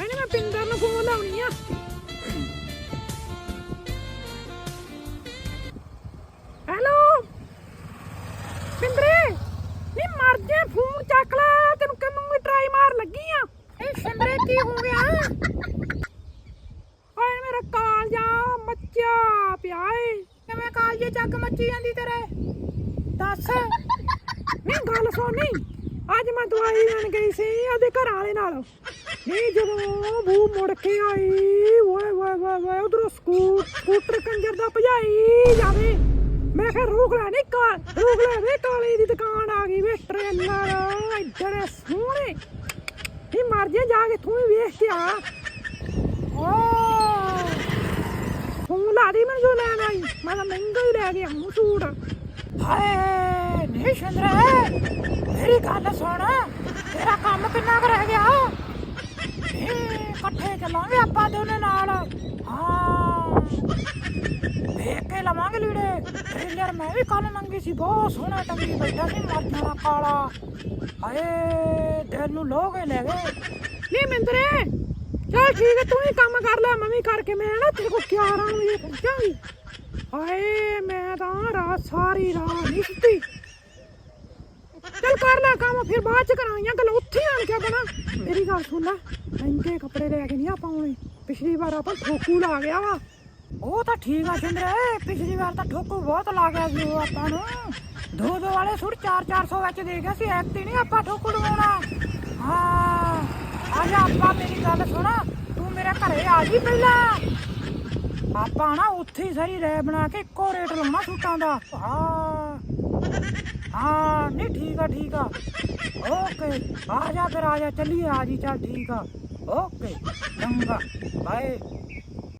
ਇਹਨੇ ਮੈਂ ਪਿੰਦਰ ਨੂੰ ਫੋਨ ਲਾਉਣੀ ਆ ਹੈਲੋ ਪਿੰਦਰੇ ਨੀ ਮਰ ਜੇ ਫੋਨ ਚੱਕ ਲੈ ਤੈਨੂੰ ਕਿੰਨੂੰ ਟਰਾਈ ਮਾਰ ਲੱਗੀ ਆ ਇਹ ਸਿੰਦਰੇ ਕੀ ਹੋ ਗਿਆ ਓਏ ਮੇਰਾ ਕਾਲਜਾ ਮੱਚਿਆ ਪਿਆ ਏ ਕਿਵੇਂ ਕਾਲਜੇ ਚੱਕ ਮੱਚੀ ਜਾਂਦੀ ਤੇਰੇ ਦੱਸ ਨਹੀਂ ਗੱਲ ਸੁਣੀ ਅੱਜ ਮੈਂ ਦਵਾਈ ਲੈਣ ਗਈ ਸੀ ਉਹਦੇ ਘਰ ਵਾਲੇ ਨਾਲ ਨਹੀਂ, ਜਦੋਂ ਬੂ ਮੁੜ ਕੇ ਆਈ, ਓਏ ਓਏ ਓਏ ਓਏ ਉਧਰੋਂ ਸਕੂਟਰ ਕੰਜਰ ਦਾ ਭਜਾਈ ਜਾਵੇ। ਮੈਂ ਕਿਹਾ, ਰੋਕ ਲੈ ਨਹੀਂ ਕਾਲ ਰੋਕ ਲੈ ਵੇ, ਕਾਲੇ ਦੀ ਦੁਕਾਨ ਆ ਗਈ ਵੇ, ਟ੍ਰੇਲਰ, ਇੱਧਰ ਸੋਹਣੇ। ਨਹੀਂ, ਮਰ ਜੇ, ਜਾ ਕੇ ਤੂੰ ਵੀ ਵੇਖ ਕੇ ਆ। ਓ! ਫੋਨ ਲਾ ਦੀ ਮੈਨੂੰ ਲੈਣ ਆਈ। ਮੈਂ ਤਾਂ ਮਹਿੰਗਾ ਹੀ ਲੈ ਗਿਆ ਹੂੰ ਸੂਟ। ਹਾਏ ਨਹੀਂ ਸ਼ੰਦਰੇ ਮੇਰੀ ਗੱਲ ਸੁਣ ਤੇਰਾ ਕੰਮ ਕਿੰਨਾ ਕੁ ਰਹਿ ਗਿਆ ਇਹ ਇਕੱਠੇ ਚੱਲਾਂਗੇ ਆਪਾਂ ਦੋਨੇ ਨਾਲ। ਹਾਂ। ਵੇਖ ਕੇ ਲਵਾਂਗੇ ਲੀੜੇ। ਟ੍ਰੇਲਰ ਮੈਂ ਵੀ ਕੱਲ ਨੰਗੀ ਸੀ, ਬਹੁਤ ਸੋਹਣਾ ਟੰਗੀ ਬੈਠਾ ਸੀ, ਮਰ ਜਾਣਾ ਕਾਲਾ। ਹਾਏ, ਦਿਲ ਨੂੰ ਲੋਗੇ ਲੈ ਗਏ। ਨਹੀਂ ਮਿੰਦਰੇ, ਚਲ ਠੀਕ ਹੈ, ਤੂੰ ਹੀ ਕੰਮ ਕਰ ਲੈ, ਮੈਂ ਵੀ ਕਰਕੇ ਮੈਂ ਨਾ ਤੇਰੇ ਕੋਲ 11 ਵਜੇ ਪਹੁੰਚਾਂਗੀ। ਹਾਏ, ਮੈਂ ਤਾਂ ਰਾਤ ਸਾਰੀ ਰਾਤ ਨਹੀਂ ਸੁੱਤੀ। ਚੱਲ ਕਰ ਲੈ ਕੰਮ, ਫਿਰ ਬਾਅਦ ਚ ਕਰਾਂਗੀਆਂ ਗੱਲ, ਉੱਥੇ ਆਣ ਕੇ ਬਣਾ ਮੇਰੀ ਗੱਲ ਸੁਣ ਲੈ ਮਹਿੰਗੇ ਕੱਪੜੇ ਲੈ ਕੇ ਨਹੀਂ ਆਪਾਂ ਆਉਣੇ ਪਿਛਲੀ ਵਾਰ ਆਪਾਂ ਠੋਕੂ ਲਾ ਗਿਆ ਵਾ। ਉਹ ਤਾਂ ਠੀਕ ਆ ਚੰਦਰੇ ਪਿਛਲੀ ਵਾਰ ਤਾਂ ਠੋਕੂ ਬਹੁਤ ਲਾ ਗਿਆ ਸੀ ਉਹ ਆਪਾਂ ਨੂੰ। ਦੋ ਦੋ ਵਾਲੇ ਸੁਰ 4-400 ਵਿੱਚ ਦੇ ਗਿਆ ਸੀ ਐਕਤੀ ਨਹੀਂ ਆਪਾਂ ਠੋਕੂ ਲਵਾਉਣਾ। ਹਾਂ, ਅੱਜ ਆਪਾਂ ਮੇਰੀ ਗੱਲ ਸੁਣ, ਤੂੰ ਮੇਰੇ ਘਰੇ ਆ ਜੀ ਪਹਿਲਾਂ। ਆਪਾਂ ਨਾ ਉੱਥੇ ਹੀ ਸਾਰੀ ਰੈ ਬਣਾ ਕੇ ਇੱਕੋ ਰੇਟ ਲਾਉਣਾ ਸੂਟਾਂ ਦਾ। ਹਾਂ। ਹਾਂ, ਨਹੀਂ ਠੀਕ ਆ ਠੀਕ ਆ। ਓਕੇ, ਆ ਜਾ ਫਿਰ, ਆ ਜਾ, ਚੱਲੀਏ। ਆ ਜੀ, ਚੱਲ ਠੀਕ ਆ। ਓਕੇ, ਚੰਗਾ। ਬਾਏ।